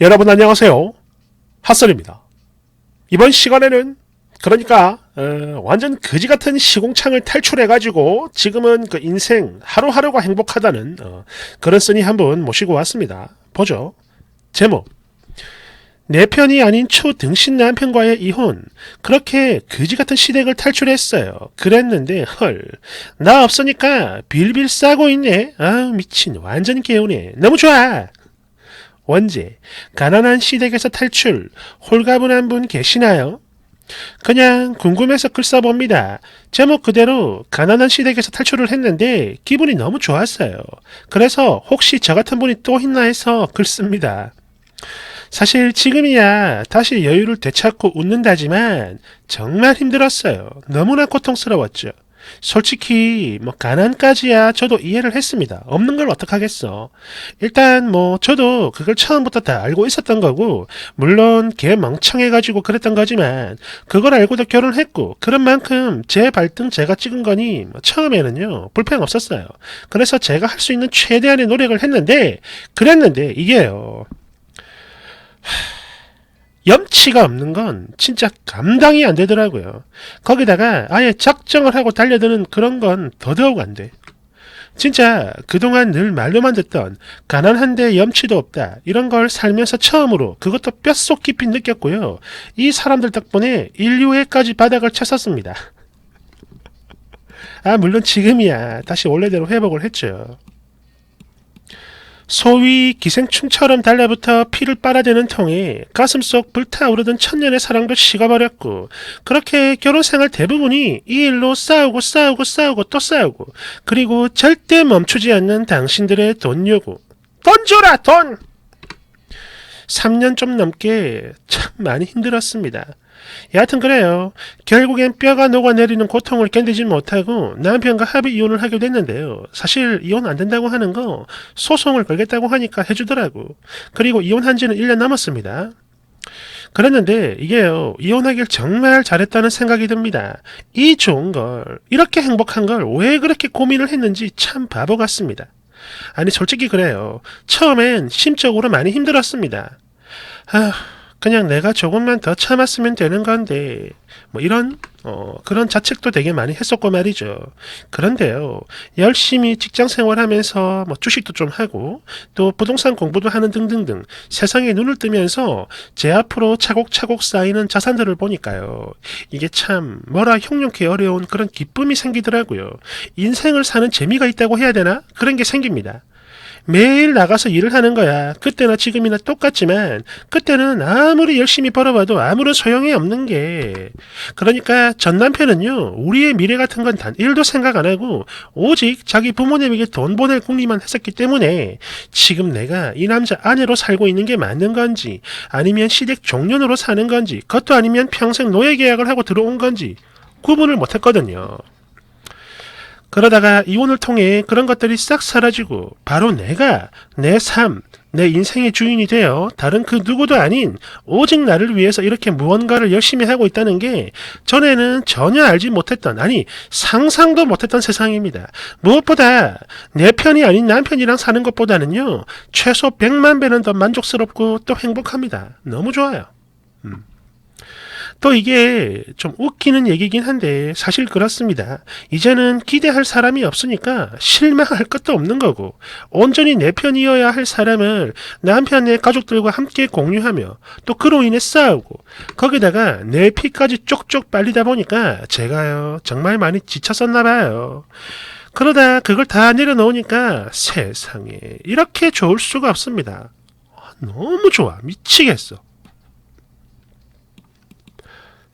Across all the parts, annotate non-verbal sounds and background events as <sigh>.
여러분 안녕하세요. 핫설입니다. 이번 시간에는 그러니까 어, 완전 거지 같은 시공창을 탈출해가지고 지금은 그 인생 하루하루가 행복하다는 어, 그런 쓴이 한분 모시고 왔습니다. 보죠. 제목 내 편이 아닌 초등신 남편과의 이혼 그렇게 거지 같은 시댁을 탈출했어요. 그랬는데 헐 나 없으니까 빌빌 싸고 있네. 아 미친 완전 개운해. 너무 좋아. 원제, 가난한 시댁에서 탈출, 홀가분한 분 계시나요? 그냥 궁금해서 글 써봅니다. 제목 그대로 가난한 시댁에서 탈출을 했는데 기분이 너무 좋았어요. 그래서 혹시 저 같은 분이 또 있나 해서 글 씁니다. 사실 지금이야 다시 여유를 되찾고 웃는다지만 정말 힘들었어요. 너무나 고통스러웠죠. 솔직히 뭐 가난까지야 저도 이해를 했습니다. 없는 걸 어떡하겠어. 일단 뭐 저도 그걸 처음부터 다 알고 있었던 거고 물론 걔 멍청해가지고 그랬던 거지만 그걸 알고도 결혼했고 그런 만큼 제 발등 제가 찍은 거니 뭐 처음에는요 불평 없었어요. 그래서 제가 할 수 있는 최대한의 노력을 했는데 그랬는데 이게요. 염치가 없는 건 진짜 감당이 안 되더라고요. 거기다가 아예 작정을 하고 달려드는 그런 건 더더욱 안 돼. 진짜 그동안 늘 말로만 듣던 가난한데 염치도 없다 이런 걸 살면서 처음으로 그것도 뼛속 깊이 느꼈고요. 이 사람들 덕분에 인류애까지 바닥을 쳤었습니다. 아 물론 지금이야 다시 원래대로 회복을 했죠. 소위 기생충처럼 달라붙어 피를 빨아대는 통에 가슴속 불타오르던 천년의 사랑도 식어버렸고 그렇게 결혼 생활 대부분이 이 일로 싸우고 싸우고 싸우고 또 싸우고 그리고 절대 멈추지 않는 당신들의 돈 요구 돈 줘라 돈 3년 좀 넘게 참 많이 힘들었습니다. 여하튼 그래요. 결국엔 뼈가 녹아내리는 고통을 견디지 못하고 남편과 합의 이혼을 하게 됐는데요. 사실 이혼 안 된다고 하는 거 소송을 걸겠다고 하니까 해주더라고. 그리고 이혼한 지는 1년 남았습니다. 그랬는데 이게요 이혼하길 정말 잘했다는 생각이 듭니다. 이 좋은 걸 이렇게 행복한 걸 왜 그렇게 고민을 했는지 참 바보 같습니다. 아니 솔직히 그래요. 처음엔 심적으로 많이 힘들었습니다. 아 그냥 내가 조금만 더 참았으면 되는 건데 뭐 이런 어, 그런 자책도 되게 많이 했었고 말이죠. 그런데요, 열심히 직장 생활하면서 뭐 주식도 좀 하고 또 부동산 공부도 하는 등등등 세상에 눈을 뜨면서 제 앞으로 차곡차곡 쌓이는 자산들을 보니까요, 이게 참 뭐라 형용하기 어려운 그런 기쁨이 생기더라고요. 인생을 사는 재미가 있다고 해야 되나 그런 게 생깁니다. 매일 나가서 일을 하는 거야. 그때나 지금이나 똑같지만 그때는 아무리 열심히 벌어봐도 아무런 소용이 없는 게 그러니까 전 남편은요 우리의 미래 같은 건단 1도 생각 안 하고 오직 자기 부모님에게 돈 보낼 궁리만 했었기 때문에 지금 내가 이 남자 아내로 살고 있는 게 맞는 건지 아니면 시댁 종년으로 사는 건지 그것도 아니면 평생 노예 계약을 하고 들어온 건지 구분을 못했거든요. 그러다가 이혼을 통해 그런 것들이 싹 사라지고 바로 내가 내 삶, 내 인생의 주인이 되어 다른 그 누구도 아닌 오직 나를 위해서 이렇게 무언가를 열심히 하고 있다는 게 전에는 전혀 알지 못했던 아니 상상도 못했던 세상입니다. 무엇보다 내 편이 아닌 남편이랑 사는 것보다는요 최소 100만 배는 더 만족스럽고 또 행복합니다. 너무 좋아요. 음. 또 이게 좀 웃기는 얘기긴 한데 사실 그렇습니다. 이제는 기대할 사람이 없으니까 실망할 것도 없는 거고 온전히 내 편이어야 할 사람을 남편의 가족들과 함께 공유하며 또 그로 인해 싸우고 거기다가 내 피까지 쪽쪽 빨리다 보니까 제가요 정말 많이 지쳤었나 봐요. 그러다 그걸 다 내려놓으니까 세상에 이렇게 좋을 수가 없습니다. 너무 좋아 미치겠어.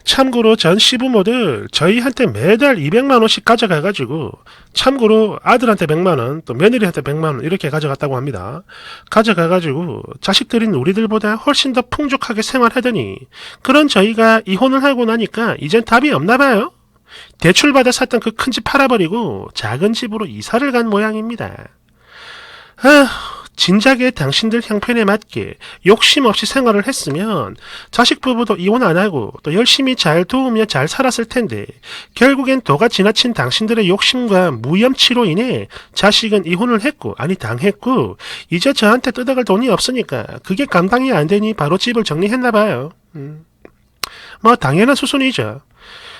참고로 전 시부모들 저희한테 매달 200만 원씩 가져가가지고 참고로 아들한테 100만 원, 또 며느리한테 100만 원 이렇게 가져갔다고 합니다. 가져가가지고 자식들인 우리들보다 훨씬 더 풍족하게 생활하더니 그런 저희가 이혼을 하고 나니까 이젠 답이 없나 봐요. 대출받아 샀던 그 큰 집 팔아버리고 작은 집으로 이사를 간 모양입니다. 아, 진작에 당신들 형편에 맞게 욕심 없이 생활을 했으면 자식 부부도 이혼 안 하고 또 열심히 잘 도우며 잘 살았을 텐데 결국엔 도가 지나친 당신들의 욕심과 무염치로 인해 자식은 이혼을 했고 아니 당했고 이제 저한테 뜯어갈 돈이 없으니까 그게 감당이 안 되니 바로 집을 정리했나 봐요. 음. 뭐 당연한 수순이죠.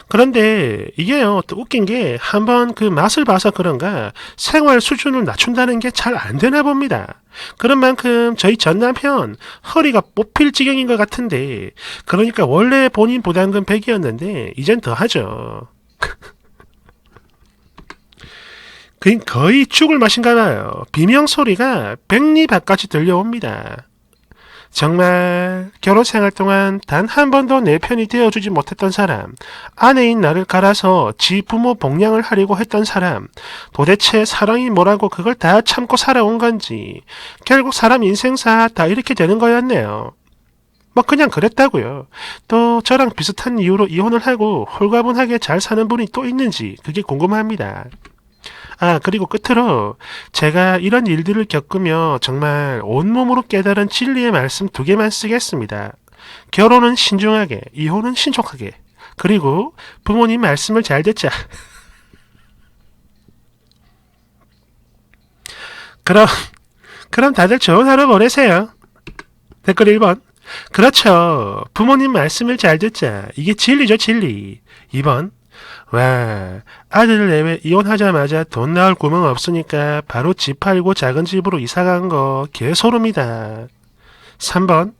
그런데 이게요, 또 웃긴 게 한번 그 맛을 봐서 그런가 생활 수준을 낮춘다는 게 잘 안 되나 봅니다. 그런 만큼 저희 전 남편 허리가 뽑힐 지경인 것 같은데 그러니까 원래 본인 부담금 100이었는데 이젠 더 하죠. 그 거의 죽을 맛인가 봐요. 비명 소리가 백리 밖까지 들려옵니다. 정말 결혼 생활 동안 단 한 번도 내 편이 되어주지 못했던 사람, 아내인 나를 갈아서 지 부모 복양을 하려고 했던 사람, 도대체 사랑이 뭐라고 그걸 다 참고 살아온 건지, 결국 사람 인생사 다 이렇게 되는 거였네요. 뭐 그냥 그랬다고요. 또 저랑 비슷한 이유로 이혼을 하고 홀가분하게 잘 사는 분이 또 있는지 그게 궁금합니다. 아, 그리고 끝으로 제가 이런 일들을 겪으며 정말 온몸으로 깨달은 진리의 말씀 두 개만 쓰겠습니다. 결혼은 신중하게, 이혼은 신속하게. 그리고 부모님 말씀을 잘 듣자. <laughs> 그럼, 그럼 다들 좋은 하루 보내세요. 댓글 1번. 그렇죠. 부모님 말씀을 잘 듣자. 이게 진리죠, 진리. 2번. 와, 아들 내외 이혼하자마자 돈 나올 구멍 없으니까 바로 집 팔고 작은 집으로 이사 간 거 개소름이다. 3번.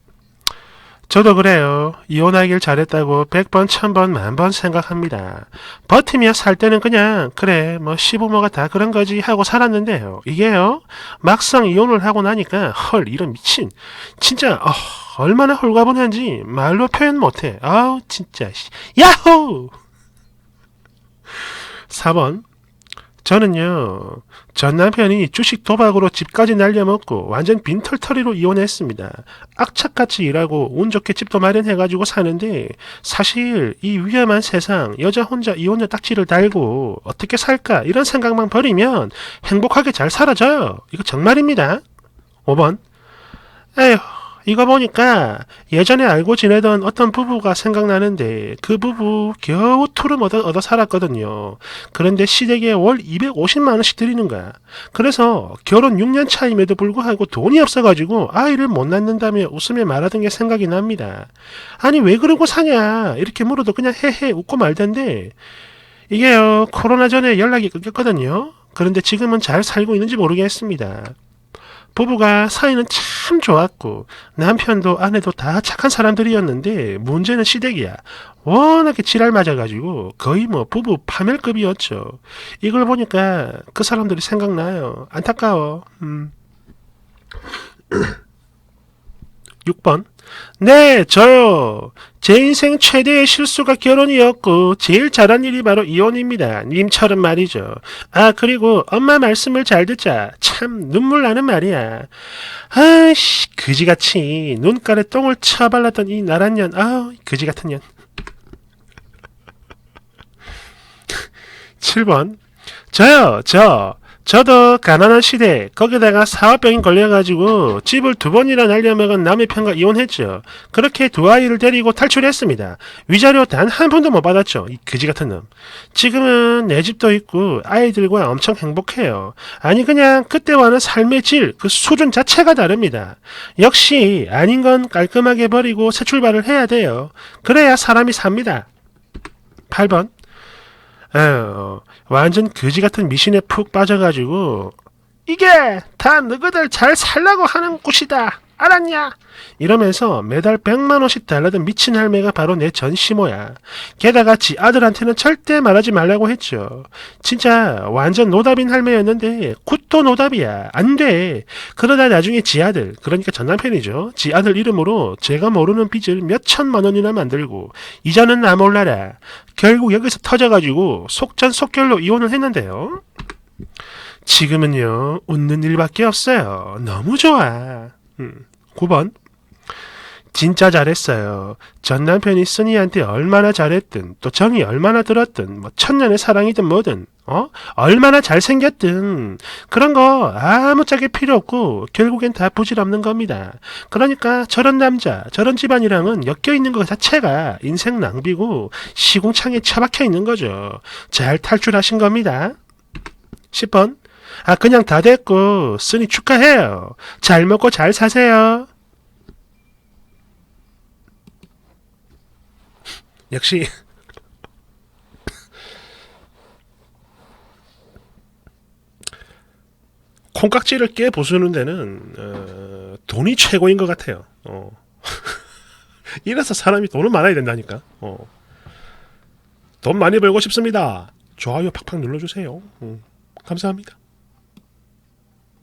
저도 그래요. 이혼하길 잘했다고 100번, 1000번, 만번 생각합니다. 버티며 살 때는 그냥, 그래, 뭐, 시부모가 다 그런 거지 하고 살았는데요. 이게요, 막상 이혼을 하고 나니까, 헐, 이런 미친. 진짜, 어, 얼마나 홀가분한지 말로 표현 못해. 아우, 진짜, 씨. 야호! 4번. 저는요, 전 남편이 주식 도박으로 집까지 날려먹고 완전 빈털터리로 이혼했습니다. 악착같이 일하고 운 좋게 집도 마련해가지고 사는데 사실 이 위험한 세상 여자 혼자 이혼녀 딱지를 달고 어떻게 살까 이런 생각만 버리면 행복하게 잘 살아져요. 이거 정말입니다. 5번. 에휴, 이거 보니까 예전에 알고 지내던 어떤 부부가 생각나는데 그 부부 겨우 투름 얻어, 얻어 살았거든요. 그런데 시댁에 월 250만 원씩 드리는 거야. 그래서 결혼 6년 차임에도 불구하고 돈이 없어가지고 아이를 못 낳는다며 웃으며 말하던 게 생각이 납니다. 아니 왜 그러고 사냐 이렇게 물어도 그냥 헤헤 웃고 말던데 이게요 코로나 전에 연락이 끊겼거든요. 그런데 지금은 잘 살고 있는지 모르겠습니다. 부부가 사이는 참 좋았고 남편도 아내도 다 착한 사람들이었는데 문제는 시댁이야. 워낙에 지랄 맞아가지고 거의 뭐 부부 파멸급이었죠. 이걸 보니까 그 사람들이 생각나요. 안타까워. 음. <clears throat> 6번. 네, 저요. 제 인생 최대의 실수가 결혼이었고, 제일 잘한 일이 바로 이혼입니다. 님처럼 말이죠. 아, 그리고 엄마 말씀을 잘 듣자. 참, 눈물 나는 말이야. 아이씨, 그지같이 눈가에 똥을 쳐발랐던 이 나란 년. 아우, 그지 같은 년. <laughs> 7번. 저요, 저. 저도 가난한 시대 거기다가 사업병이 걸려가지고 집을 두 번이나 날려먹은 남의 편과 이혼했죠. 그렇게 두 아이를 데리고 탈출했습니다. 위자료 단 한 푼도 못 받았죠. 이 그지 같은 놈. 지금은 내 집도 있고 아이들과 엄청 행복해요. 아니 그냥 그때와는 삶의 질, 그 수준 자체가 다릅니다. 역시 아닌 건 깔끔하게 버리고 새 출발을 해야 돼요. 그래야 사람이 삽니다. 8번. 에휴, 완전 거지 같은 미신에 푹 빠져가지고 이게 다 너희들 잘 살라고 하는 곳이다. 알았냐? 이러면서 매달 100만 원씩 달라던 미친 할매가 바로 내 전 시모야. 게다가 지 아들한테는 절대 말하지 말라고 했죠. 진짜 완전 노답인 할매였는데 굿도 노답이야. 안 돼. 그러다 나중에 지 아들, 그러니까 전 남편이죠. 지 아들 이름으로 제가 모르는 빚을 몇 천만 원이나 만들고 이자는 나 몰라라. 결국 여기서 터져가지고 속전속결로 이혼을 했는데요. 지금은요 웃는 일밖에 없어요. 너무 좋아. 음, 9번 진짜 잘했어요. 전 남편이 쓰니한테 얼마나 잘했든 또 정이 얼마나 들었든 뭐 천년의 사랑이든 뭐든 어 얼마나 잘생겼든 그런 거 아무짝에 필요 없고 결국엔 다 부질없는 겁니다. 그러니까 저런 남자 저런 집안이랑은 엮여 있는 것 자체가 인생 낭비고 시궁창에 처박혀 있는 거죠. 잘 탈출하신 겁니다. 10번 아 그냥 다 됐고 쓰니 축하해요. 잘 먹고 잘 사세요. 역시 <laughs> 콩깍지를 깨 부수는 데는 어, 돈이 최고인 것 같아요. 어. <laughs> 이래서 사람이 돈을 많아야 된다니까. 어. 돈 많이 벌고 싶습니다. 좋아요 팍팍 눌러주세요. 음, 감사합니다.